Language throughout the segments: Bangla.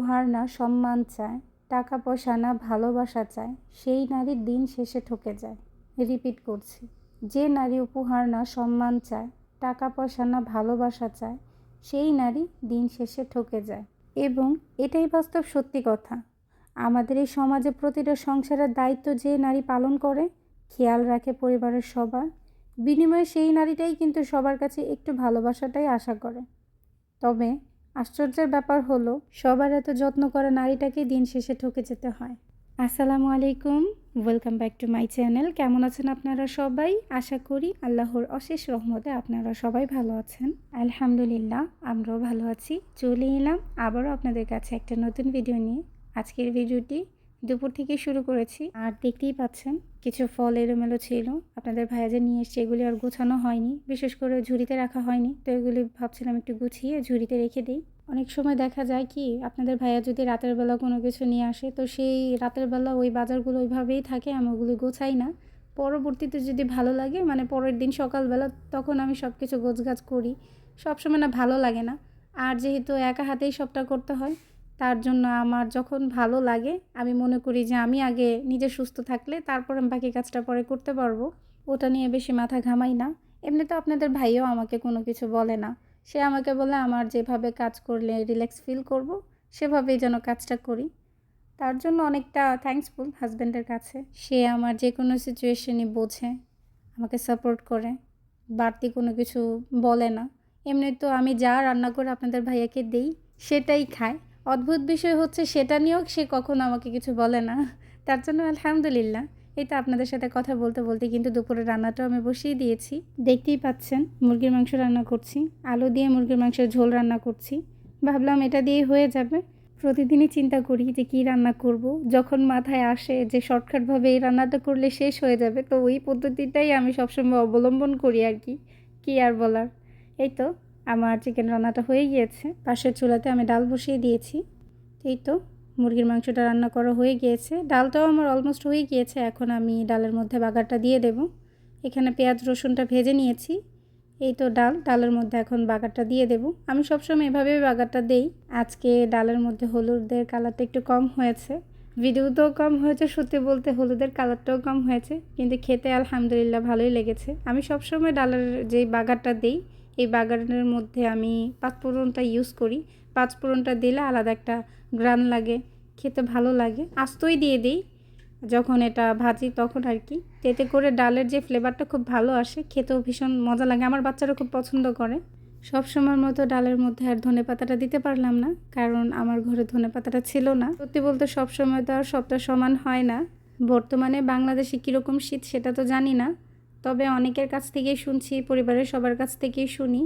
উপহার না সম্মান চায় টাকা পয়সা না ভালোবাসা চায়, সেই নারীর দিন শেষে ঠকে যায়। রিপিট করছি, যে নারী উপহার না সম্মান চায় টাকা পয়সা না ভালোবাসা চায়, সেই নারী দিন শেষে ঠকে যায়। এবং এটাই বাস্তব সত্যি কথা। আমাদের এই সমাজে প্রতিটা সংসারের দায়িত্ব যে নারী পালন করে, খেয়াল রাখে পরিবারের সবার। বিনিময়ে সেই নারীটাই কিন্তু সবার কাছে একটু ভালোবাসাটাই আশা করে। তবে আশ্চর্যের ব্যাপার হলো, সবার এত যত্ন করা নারীটাকেই দিন শেষে ঠকে যেতে হয়। আসসালামু আলাইকুম welcome back to my channel কেমন আছেন আপনারা সবাই? আশা করি আল্লাহর অশেষ রহমতে আপনারা সবাই ভালো আছেন। আলহামদুলিল্লাহ, আমরাও ভালো আছি। চলে এলাম আবারও আপনাদের কাছে একটা নতুন ভিডিও নিয়ে। আজকের ভিডিওটি দুপুর থেকে শুরু করেছি। আর দেখতেই পাচ্ছেন কিছু ফল এলোমেলো ছিল, আপনাদের ভাইয়া যে নিয়ে এসছে এগুলি আর গোছানো হয়নি, বিশেষ করে ঝুড়িতে রাখা হয়নি, তো এগুলি ভাবছিলাম একটু গুছিয়ে ঝুড়িতে রেখে দিই। অনেক সময় দেখা যায় কি, আপনাদের ভাইয়া যদি রাতের বেলা কোনো কিছু নিয়ে আসে, তো সেই রাতের বেলা ওই বাজারগুলো ওইভাবেই থাকে, আমি ওগুলি গোছাই না। পরবর্তীতে যদি ভালো লাগে মানে পরের দিন সকালবেলা তখন আমি সব কিছু গোছগাছ করি। সবসময় না ভালো লাগে না, আর যেহেতু একা হাতেই সবটা করতে হয় তার জন্য আমার যখন ভালো লাগে, আমি মনে করি যে আমি আগে নিজে সুস্থ থাকলে তারপর আমি বাকি কাজটা পরে করতে পারব। ওটা নিয়ে বেশি মাথা ঘামাই না। এমনিতে আপনাদের ভাইও আমাকে কোনো কিছু বলে না। সে আমাকে বলে, আমার যেভাবে কাজ করলে রিল্যাক্স ফিল করব, সেভাবেই যেন কাজটা করি। তার জন্য অনেকটা থ্যাঙ্কসফুল হাজব্যান্ডের কাছে। সে আমার যে কোনো সিচুয়েশনই বোঝে, আমাকে সাপোর্ট করে, বাড়তি কোনো কিছু বলে না। এমনি তো আমি যা রান্না করে আপনাদের ভাইয়াকে দেই, সেটাই খায়। অদ্ভুত বিষয় হচ্ছে সেটা নিয়েও সে কখনো আমাকে কিছু বলে না। তার জন্য আলহামদুলিল্লাহ, এই তো আপনাদের সাথে কথা বলতে বলতে কিন্তু দুপুরে রান্নাটাও আমি বসিয়ে দিয়েছি। দেখতেই পাচ্ছেন, মুরগির মাংস রান্না করছি, আলু দিয়ে মুরগির মাংসের ঝোল রান্না করছি। ভাবলাম এটা দিয়েই হয়ে যাবে। প্রতিদিনই চিন্তা করি যে কি রান্না করব। যখন মাথায় আসে যে শর্টকাটভাবে এই রান্নাটা করলে শেষ হয়ে যাবে, তো ওই পদ্ধতিটাই আমি সবসময় অবলম্বন করি আর কি। কী আর বলার? এই তো আমার চিকেন রান্নাটা হয়ে গিয়েছে। পাশের চুলাতে আমি ডাল বসিয়ে দিয়েছি। এই তো, মুরগির মাংসটা রান্না করা হয়ে গিয়েছে। ডালটাও আমার অলমোস্ট হয়ে গিয়েছে, এখন আমি ডালের মধ্যে বাগারটা দিয়ে দেব। এখানে পেঁয়াজ, রসুনটা ভেজে নিয়েছি। এই তো ডাল, ডালের মধ্যে এখন বাগারটা দিয়ে দেব। আমি সবসময় এভাবেই বাগারটা দেই। আজকে ডালের মধ্যে হলুদের কালারটা একটু কম হয়েছে। ভিডিওতেও কম হয়েছে, সত্যি বলতে হলুদের কালারটাও কম হয়েছে। কিন্তু খেতে আলহামদুলিল্লাহ ভালোই লেগেছে। আমি সবসময় ডালের যে বাগারটা দিই এই বাগানের মধ্যে আমি পাঁচফোড়নটা ইউজ করি। পাঁচফোড়নটা দিলে আলাদা একটা গ্রান লাগে, খেতে ভালো লাগে। আস্তই দিয়ে দিই, যখন এটা ভাজি তখন আর কি। এতে করে ডালের যে ফ্লেভারটা খুব ভালো আসে, খেতেও ভীষণ মজা লাগে। আমার বাচ্চারা খুব পছন্দ করে। সব সময়ের মতো ডালের মধ্যে আর ধনে পাতাটা দিতে পারলাম না, কারণ আমার ঘরে ধনে পাতাটা ছিল না। সত্যি বলতে সব সময় তো আর সবটা সমান হয় না। বর্তমানে বাংলাদেশে কীরকম শীত সেটা তো জানি না। তবে অনেকের কাছ থেকেই শুনছি, পরিবারের সবার কাছ থেকেই শুনি।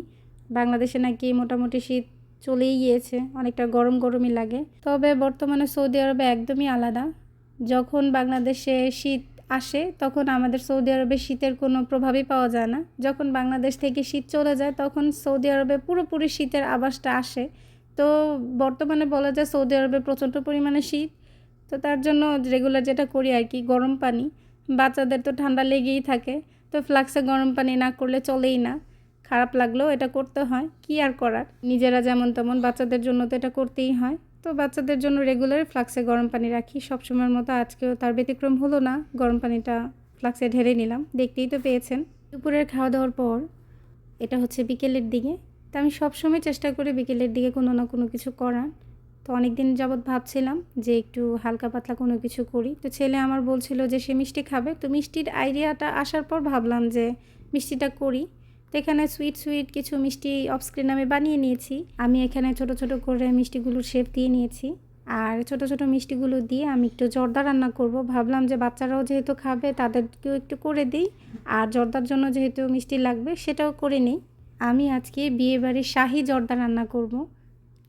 বাংলাদেশে নাকি মোটামুটি শীত চলেই গিয়েছে, অনেকটা গরম গরমই লাগে। তবে বর্তমানে সৌদি আরবে একদমই আলাদা। যখন বাংলাদেশে শীত আসে, তখন আমাদের সৌদি আরবে শীতের কোনো প্রভাবই পাওয়া যায় না। যখন বাংলাদেশ থেকে শীত চলে যায়, তখন সৌদি আরবে পুরোপুরি শীতের আবাসটা আসে। তো বর্তমানে বলা যায় সৌদি আরবে প্রচণ্ড পরিমাণে শীত। তো তার জন্য রেগুলার যেটা করি আর কি, গরম পানি। বাচ্চাদের তো ঠান্ডা লেগেই থাকে। তো ফ্লাক্সে গরম পানি না করলে চলেই না। খারাপ লাগলেও এটা করতে হয়। কি আর করার? নিজেরা যেমন তেমন বাচ্চাদের জন্য তো এটা করতেই হয়। তো বাচ্চাদের জন্য রেগুলার ফ্লাক্সে গরম পানি রাখি। সবসময়ের মতো আজকেও তার ব্যতিক্রম হলো না। গরম পানিটা ফ্লাক্সে ঢেলে নিলাম। দেখতেই তো পেয়েছেন। দুপুরের খাওয়া দাওয়ার পর এটা হচ্ছে বিকেলের দিকে। তা আমি সবসময় চেষ্টা করি বিকেলের দিকে কোনো না কোনো কিছু করার। তো অনেক দিন যাবৎ ভাবছিলাম যে একটু হালকা পাতলা কোনো কিছু করি। তো ছেলে আমার বলছিল যে সে মিষ্টি খাবে। তো মিষ্টির আইডিয়াটা আসার পর ভাবলাম যে মিষ্টিটা করি। তো এখানে সুইট সুইট কিছু মিষ্টি অফস্ক্রিন আমি বানিয়ে নিয়েছি। আমি এখানে ছোট ছোট করে মিষ্টিগুলোর শেপ দিয়ে নিয়েছি। আর ছোট ছোট মিষ্টিগুলো দিয়ে আমি একটু জর্দা রান্না করব। ভাবলাম যে বাচ্চারাও যেহেতু খাবে তাদেরকেও একটু করে দিই। আর জর্দার জন্য যেহেতু মিষ্টি লাগবে সেটাও করে নিই। আমি আজকে বিয়েবাড়ির শাহি জর্দা রান্না করব।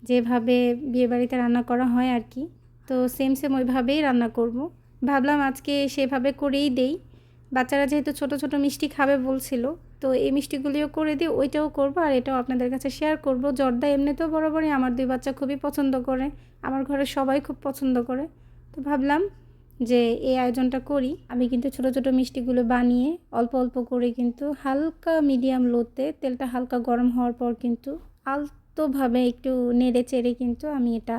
যেভাবে বিয়েবাড়িতে রান্না করা হয় আর কি। তো সেম সেম ওইভাবেই রান্না করব। ভাবলাম আজকে সেভাবে করেই দেই। বাচ্চারা যেহেতু ছোট ছোট মিষ্টি খাবে বলছিল, তো এই মিষ্টিগুলিও করে দিই ওইটাও করব আর এটাও আপনাদের কাছে শেয়ার করব। জর্দা এমনিতেও বরাবরই আমার দুই বাচ্চা খুবই পছন্দ করে। আমার ঘরে সবাই খুব পছন্দ করে। তো ভাবলাম যে এই আয়োজনটা করি। আমি কিন্তু ছোট ছোট মিষ্টিগুলো বানিয়ে অল্প অল্প করে কিন্তু হালকা মিডিয়াম লোতে তেলটা হালকা গরম হওয়ার পর কিন্তু আলতো শক্তভাবে একটু নেড়ে চেড়ে কিন্তু আমি এটা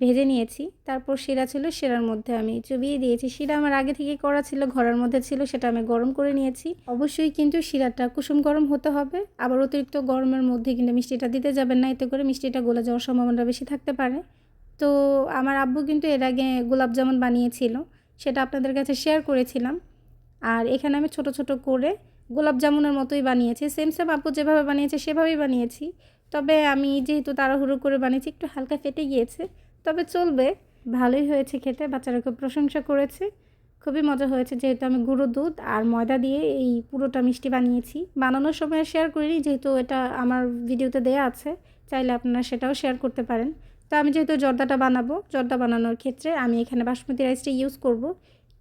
ভেজে নিয়েছি। তারপর শিরা ছিল শিরার মধ্যে আমি চুবিয়ে দিয়েছি। শিরা আমার আগে থেকে করা ছিল, ঘরের মধ্যে ছিল, সেটা আমি গরম করে নিয়েছি। অবশ্যই কিন্তু শিরাটা কুসুম গরম হতে হবে। আবার অতিরিক্ত গরমের মধ্যে কিন্তু মিষ্টিটা দিতে যাবেন না, এতে করে মিষ্টিটা গলে যাওয়ার সম্ভাবনা বেশি থাকতে পারে। তো আমার আব্বু কিন্তু এর আগে গোলাপ জামুন বানিয়েছিল, সেটা আপনাদের কাছে শেয়ার করেছিলাম। আর এখানে আমি ছোট ছোট করে গোলাপ জামুনের মতোই বানিয়েছি। সেম সেম আব্বু যেভাবে বানিয়েছে, সেভাবেই বানিয়েছি। তবে আমি যেহেতু তাড়াহুড়ো করে বানিয়েছি, একটু হালকা ফেটে গিয়েছে। তবে চলবে, ভালোই হয়েছে খেতে, বাচ্চারা খুব প্রশংসা করেছে। খুবই মজা হয়েছে, যেহেতু আমি গুঁড়ো দুধ আর ময়দা দিয়ে এই পুরোটা মিষ্টি বানিয়েছি। বানানোর সময় শেয়ার করিনি, যেহেতু এটা আমার ভিডিওতে দেয়া আছে, চাইলে আপনারা সেটাও শেয়ার করতে পারেন। তো আমি যেহেতু জর্দাটা বানাবো, জর্দা বানানোর ক্ষেত্রে আমি এখানে বাসমতি রাইসটা ইউজ করব।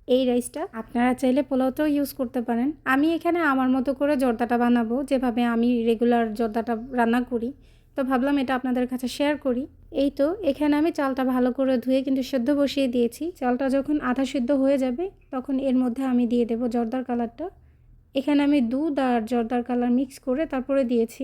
এই রাইসটা আপনারা চাইলে পোলাওতেও ইউজ করতে পারেন। আমি এখানে আমার মতো করে জর্দাটা বানাবো, যেভাবে আমি রেগুলার জর্দাটা রান্না করি। তো ভাবলাম এটা আপনাদের কাছে শেয়ার করি। এই তো, এখানে আমি চালটা ভালো করে ধুয়ে কিন্তু সেদ্ধ বসিয়ে দিয়েছি। চালটা যখন আধা সিদ্ধ হয়ে যাবে, তখন এর মধ্যে আমি দিয়ে দেবো জর্দার কালারটা এখানে আমি দুধ আর জর্দার কালার মিক্স করে তারপরে দিয়েছি।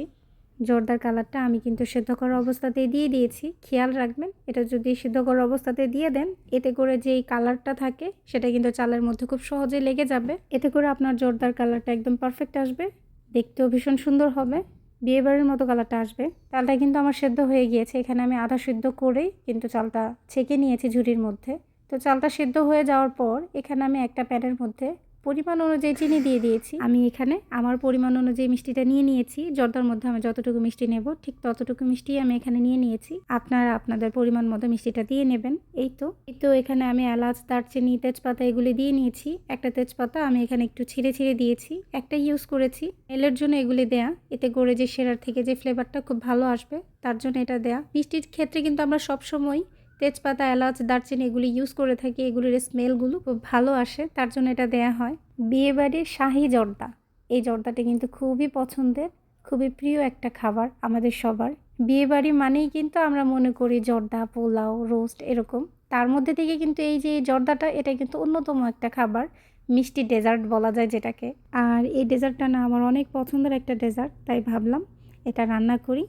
জর্দার কালারটা আমি কিন্তু সেদ্ধ করা অবস্থাতেই দিয়ে দিয়েছি। খেয়াল রাখবেন, এটা যদি সিদ্ধ করা অবস্থাতে দিয়ে দেন, এতে করে যেই কালারটা থাকে, সেটা কিন্তু চালের মধ্যে খুব সহজে লেগে যাবে। এতে করে আপনার জর্দার কালারটা একদম পারফেক্ট আসবে, দেখতেও ভীষণ সুন্দর হবে, বিয়েবাড়ির মতো কালারটা আসবে। চালটা কিন্তু আমার সেদ্ধ হয়ে গিয়েছে, এখানে আমি আধা সিদ্ধ করেই কিন্তু চালটা ছেঁকে নিয়েছি ঝুড়ির মধ্যে। তো চালটা সেদ্ধ হয়ে যাওয়ার পর, এখানে আমি একটা প্যানের মধ্যে পরিমাণ অনুযায়ী চিনি দিয়ে দিয়েছি। আমি এখানে আমার পরিমাণ অনুযায়ী মিষ্টিটা নিয়ে নিয়েছি। জর্দার মধ্যে আমি যতটুকু মিষ্টি নেব, ঠিক ততটুকু মিষ্টি আমি এখানে নিয়ে নিয়েছি। আপনারা আপনাদের পরিমাণ মতো মিষ্টিটা দিয়ে নেবেন। এই তো। এই তো এখানে আমি এলাচ, দারচিনি, তেজপাতা এগুলি দিয়ে নিয়েছি। একটা তেজপাতা আমি এখানে একটু ছিঁড়ে ছিঁড়ে দিয়েছি। একটা ইউজ করেছি। এলের জন্য এগুলি দেয়া। এতে করে যে সেরার থেকে যে ফ্লেভারটা খুব ভালো আসবে, তার জন্য এটা দেয়া। মিষ্টির ক্ষেত্রে কিন্তু আমরা সবসময় তেজপাতা, এলাচ, দারচিনি এগুলি ইউজ করে থাকি। এগুলির স্মেলগুলো খুব ভালো আসে, তার জন্য এটা দেয়া হয়। বিয়েবাড়ির শাহি জর্দা। এই জর্দাটা কিন্তু খুবই পছন্দের, খুবই প্রিয় একটা খাবার আমাদের সবার। বিয়েবাড়ি মানেই কিন্তু আমরা মনে করি জর্দা, পোলাও রোস্ট এরকম। তার মধ্যে থেকে কিন্তু এই যে জর্দাটা, এটা কিন্তু অন্যতম একটা খাবার, মিষ্টি ডেজার্ট বলা যায় যেটাকে। আর এই ডেজার্টটা না, আমার অনেক পছন্দের একটা ডেজার্ট, তাই ভাবলাম এটা রান্না করি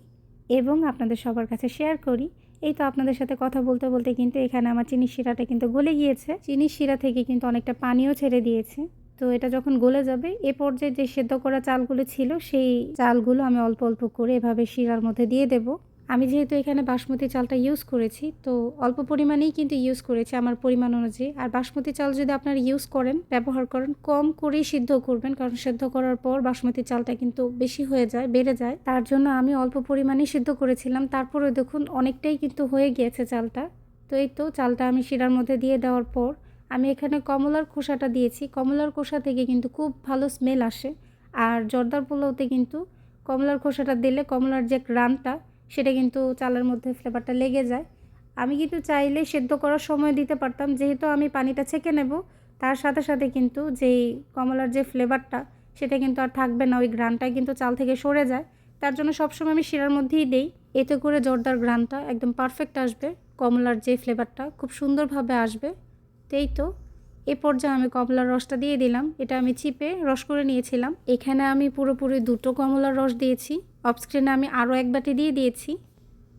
এবং আপনাদের সবার কাছে শেয়ার করি। এই তো আপনাদের সাথে কথা বলতে বলতে কিন্তু এখানে আমার চিনির শিরাটা কিন্তু গলে গিয়েছে। চিনির শিরা থেকে কিন্তু অনেকটা পানিও ছেড়ে দিয়েছে। তো এটা যখন গলে যাবে, এ পর্যায়ে যে সেদ্ধ করা চালগুলো ছিল, সেই চালগুলো আমি অল্প অল্প করে এভাবে শিরার মধ্যে দিয়ে দেব। আমি যেহেতু এখানে বাসমতি চালটা ইউজ করেছি, তো অল্প পরিমাণেই কিন্তু ইউজ করেছি আমার পরিমাণ অনুযায়ী। আর বাসমতি চাল যদি আপনারা ইউজ করেন, ব্যবহার করেন, কম করেই সিদ্ধ করবেন, কারণ সিদ্ধ করার পর বাসমতি চালটা কিন্তু বেশি হয়ে যায়, বেড়ে যায়। তার জন্য আমি অল্প পরিমাণেই সিদ্ধ করেছিলাম। তারপরে দেখুন, অনেকটাই কিন্তু হয়ে গিয়েছে চালটা। তো এই তো চালটা আমি শিরার মধ্যে দিয়ে দেওয়ার পর আমি এখানে কমলার খোসাটা দিয়েছি। কমলার খোসা থেকে কিন্তু খুব ভালো স্মেল আসে। আর জর্দার পোলাওতে কিন্তু কমলার খোসাটা দিলে কমলার যে গ্রানটা সেটা কিন্তু চালের মধ্যে ফ্লেভারটা লেগে যায়। আমি কিন্তু চাইলে সেদ্ধ করার সময় দিতে পারতাম, যেহেতু আমি পানিটা ছেঁকে নেব, তার সাথে সাথে কিন্তু যেই কমলার যে ফ্লেভারটা সেটা কিন্তু আর থাকবে না, ওই গ্রানটা কিন্তু চাল থেকে সরে যায়। তার জন্য সবসময় আমি শিরার মধ্যেই দেই। এতে করে জর্দার গ্রানটা একদম পারফেক্ট আসবে, কমলার যে ফ্লেভারটা খুব সুন্দরভাবে আসবে। তেই তো। এ পর্যায়ে আমি কমলার রসটা দিয়ে দিলাম। এটা আমি চিপে রস করে নিয়েছিলাম। এখানে আমি পুরোপুরি দুটো কমলার রস দিয়েছি। অফস্ক্রিনে আমি আরও এক বাটি দিয়ে দিয়েছি।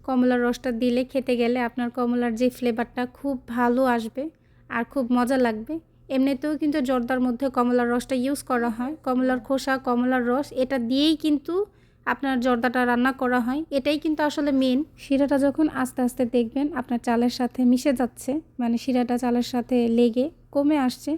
কমলার রসটা দিলে খেতে গেলে আপনার কমলার যে ফ্লেভারটা খুব ভালো আসবে আর খুব মজা লাগবে। এমনিতেও কিন্তু জর্দার মধ্যে কমলার রসটা ইউজ করা হয়। কমলার খোসা, কমলার রস, এটা দিয়েই কিন্তু আপনার জর্দাটা রান্না করা হয়। এটাই কিন্তু আসলে মেন শিরাটা যখন আস্তে আস্তে দেখবেন, আপনার চালের সাথে মিশে যাচ্ছে। মানে শিরাটা চালের সাথে লেগে কমে আসছে।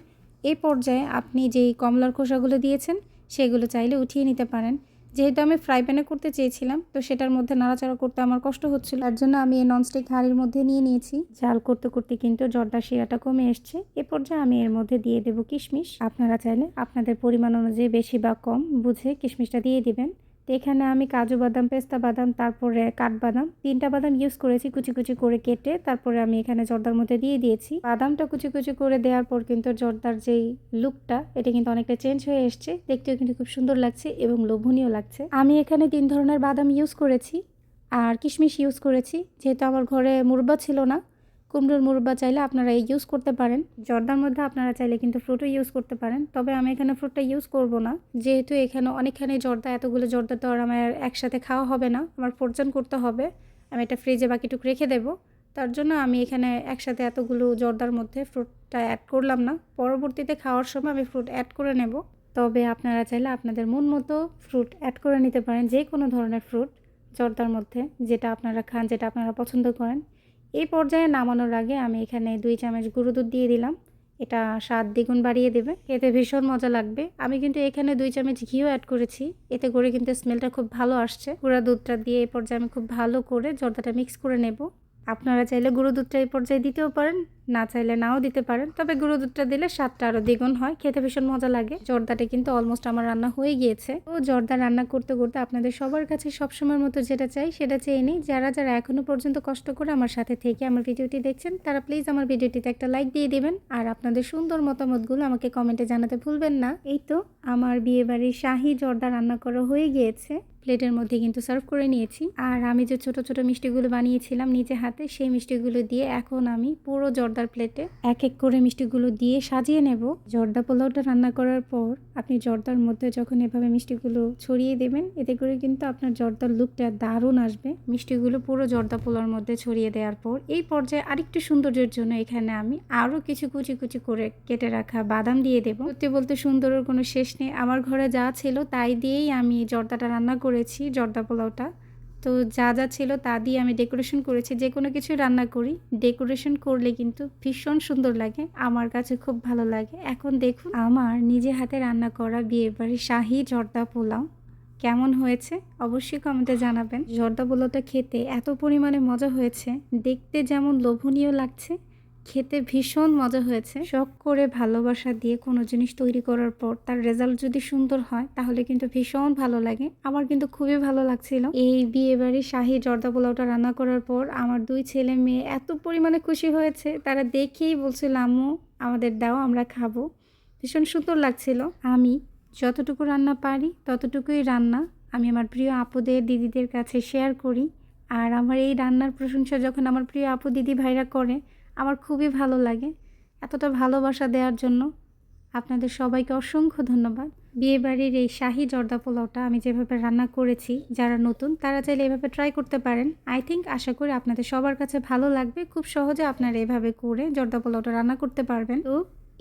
এই পর্যায়ে আপনি যেই কমলার খোসাগুলো দিয়েছেন, সেগুলো চাইলে উঠিয়ে নিতে পারেন। যেহেতু আমি ফ্রাই প্যানে করতে চেয়েছিলাম, তো সেটার মধ্যে নাড়াচাড়া করতে আমার কষ্ট হচ্ছিল। তার জন্য আমি এই ননস্টিক হাঁড়ির মধ্যে নিয়ে নিয়েছি। জাল করতে করতে কিন্তু জর্দার শিরাটা কমে এসছে। এ পর্যায়ে আমি এর মধ্যে দিয়ে দেবো কিশমিশ। আপনারা চাইলে আপনাদের পরিমাণ অনুযায়ী বেশি বা কম বুঝে কিশমিশটা দিয়ে দিবেন। এখানে আমি কাজু বাদাম, পেস্তা বাদাম, তারপরে কাঠবাদাম তিনটা বাদাম ইউজ করেছি কুচি কুচি করে কেটে, তারপরে আমি এখানে জর্দার মধ্যে দিয়ে দিয়েছি। বাদামটা কুচি কুচি করে দেওয়ার পর কিন্তু জর্দার যেই লুকটা এটা কিন্তু অনেকটা চেঞ্জ হয়ে এসছে। দেখতেও কিন্তু খুব সুন্দর লাগছে এবং লোভনীয় লাগছে। আমি এখানে তিন ধরনের বাদাম ইউজ করেছি আর কিশমিশ ইউজ করেছি। যেহেতু আমার ঘরে মুরব্বা ছিল না কুমড়োর মুরব্বা চাইলে আপনারা ইউজ করতে পারেন। জর্দার মধ্যে আপনারা চাইলে কিন্তু ফ্রুটও ইউজ করতে পারেন। তবে আমি এখানে ফ্রুটটা ইউজ করব না। যেহেতু এখানে অনেকখানি জর্দা, এতগুলো জর্দা তো আর আমার একসাথে খাওয়া হবে না। আমার পর্জন করতে হবে। আমি এটা ফ্রিজে বাকিটুকু রেখে দেবো। তার জন্য আমি এখানে একসাথে এতগুলো জর্দার মধ্যে ফ্রুটটা অ্যাড করলাম না। পরবর্তীতে খাওয়ার সময় আমি ফ্রুট অ্যাড করে নেব। তবে আপনারা চাইলে আপনাদের মন মতো ফ্রুট অ্যাড করে নিতে পারেন। যে কোনো ধরনের ফ্রুট জর্দার মধ্যে যেটা আপনারা খান, যেটা আপনারা পছন্দ করেন। এই পর্যায়ে নামানোর আগে আমি এখানে দুই চামচ গুঁড়ো দুধ দিয়ে দিলাম। এটা স্বাদ দ্বিগুণ বাড়িয়ে দেবে। এতে ভীষণ মজা লাগবে। আমি কিন্তু এখানে দুই চামচ ঘিও অ্যাড করেছি। এতে করে কিন্তু স্মেলটা খুব ভালো আসছে। গুঁড়া দুধটা দিয়ে এই পর্যায়ে আমি খুব ভালো করে জর্দাটা মিক্স করে নেব। আপনারা চাইলে গুঁড়ো দুধটা এই পর্যায়ে দিতেও পারেন। না চাইলে নাও দিতে পারেন। তবে গুঁড়ো দুধটা দিলে স্বাদটা আরও দ্বিগুণ হয়। খেতে ভীষণ মজা লাগে। জর্দাটা কিন্তু অলমোস্ট আমার রান্না হয়ে গিয়েছে। তো জর্দা রান্না করতে করতে আপনাদের সবার কাছে সবসময়ের মতো যেটা চাই সেটা চেয়ে নিই। যারা যারা এখনও পর্যন্ত কষ্ট করে আমার সাথে থেকে আমার ভিডিওটি দেখছেন, তারা প্লিজ আমার ভিডিওটিতে একটা লাইক দিয়ে দেবেন। আর আপনাদের সুন্দর মতামতগুলো আমাকে কমেন্টে জানাতে ভুলবেন না। এই তো আমার বিয়েবাড়ির শাহি জর্দা রান্না করা হয়ে গিয়েছে। প্লেটের মধ্যে কিন্তু সার্ভ করে নিয়েছি। আর আমি যে ছোট ছোট মিষ্টিগুলো বানিয়েছিলাম নিজে হাতে, সেই মিষ্টিগুলো দিয়ে এখন আমি পুরো জর্দার প্লেটে এক এক করে মিষ্টিগুলো দিয়ে সাজিয়ে নেব। জর্দা পোলাওটা রান্না করার পর আপনি জর্দার মধ্যে যখন এভাবে মিষ্টিগুলো ছড়িয়ে দেবেন এতে করে কিন্তু আপনার জর্দার লুকটা দারুণ আসবে। মিষ্টিগুলো পুরো জর্দা পোলাওর মধ্যে ছড়িয়ে দেওয়ার পর এই পর্যায়ে আরেকটু সৌন্দর্যের জন্য এখানে আমি আরও কিছু কুচি কুচি করে কেটে রাখা বাদাম দিয়ে দেবো। সত্যি বলতে সুন্দরের কোনো শেষ নেই। আমার ঘরে যা ছিল তাই দিয়েই আমি জর্দাটা রান্না করেছি জর্দা পোলাওটা। তো যা যা ছিল তা দিয়ে আমি ডেকোরেশন করেছি, যে কোনো কিছু রান্না করি। ডেকোরেশন করলে কিন্তু ভীষণ সুন্দর লাগে, আমার কাছে খুব ভালো লাগে। এখন দেখুন, আমার নিজে হাতে রান্না করা বিয়ে বাড়ির শাহি জর্দা পোলাও। কেমন হয়েছে? অবশ্যই কমেন্টে জানাবেন। জর্দা পোলাওটা খেতে এত পরিমাণে মজা হয়েছে, দেখতে যেমন লোভনীয় লাগছে খেতে ভীষণ মজা হয়েছে। শখ করে ভালোবাসা দিয়ে কোনো জিনিস তৈরি করার পর তার রেজাল্ট যদি সুন্দর হয়, তাহলে কিন্তু ভীষণ ভালো লাগে। আমার কিন্তু খুবই ভালো লাগছিল। এই বিয়ে বাড়ির শাহি জর্দা পোলাওটা রান্না করার পর আমার দুই ছেলে মেয়ে এত পরিমাণে খুশি হয়েছে। তারা দেখেই বলছিল, আম্মু, আমাদের দাও, আমরা খাব। ভীষণ সুন্দর লাগছিল। আমি যতটুকু রান্না পারি, ততটুকুই রান্না আমি আমার প্রিয় আপুদের, দিদিদের কাছে শেয়ার করি। আর আমার এই রান্নার প্রশংসা যখন আমার প্রিয় আপু, দিদি ভাইরা করে আমার খুবই ভালো লাগে এতটা ভালোবাসা দেওয়ার জন্য। আপনাদের সবাইকে অসংখ্য ধন্যবাদ। বিয়েবাড়ির এই শাহি জর্দা পোলাওটা আমি যেভাবে রান্না করেছি, যারা নতুন, তারা চাইলে এভাবে ট্রাই করতে পারেন। আই থিঙ্ক আশা করি আপনাদের সবার কাছে ভালো লাগবে। খুব সহজে আপনারা এভাবে করে জর্দা পোলাওটা রান্না করতে পারবেন। তো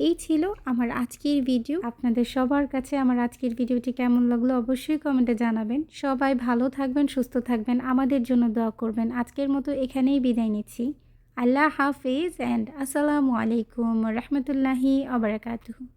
এই ছিল আমার আজকের ভিডিও আপনাদের সবার কাছে আমার আজকের ভিডিওটি কেমন লাগল অবশ্যই কমেন্টে জানাবেন। সবাই ভালো থাকবেন, সুস্থ থাকবেন, আমাদের জন্য দোয়া করবেন। আজকের মতো এখানেই বিদায় নিচ্ছি। আল্লাহ হাফিজ অ্যান্ড আসসালামু আলাইকুম রহমতুল্লাহি আবরাকাতুহু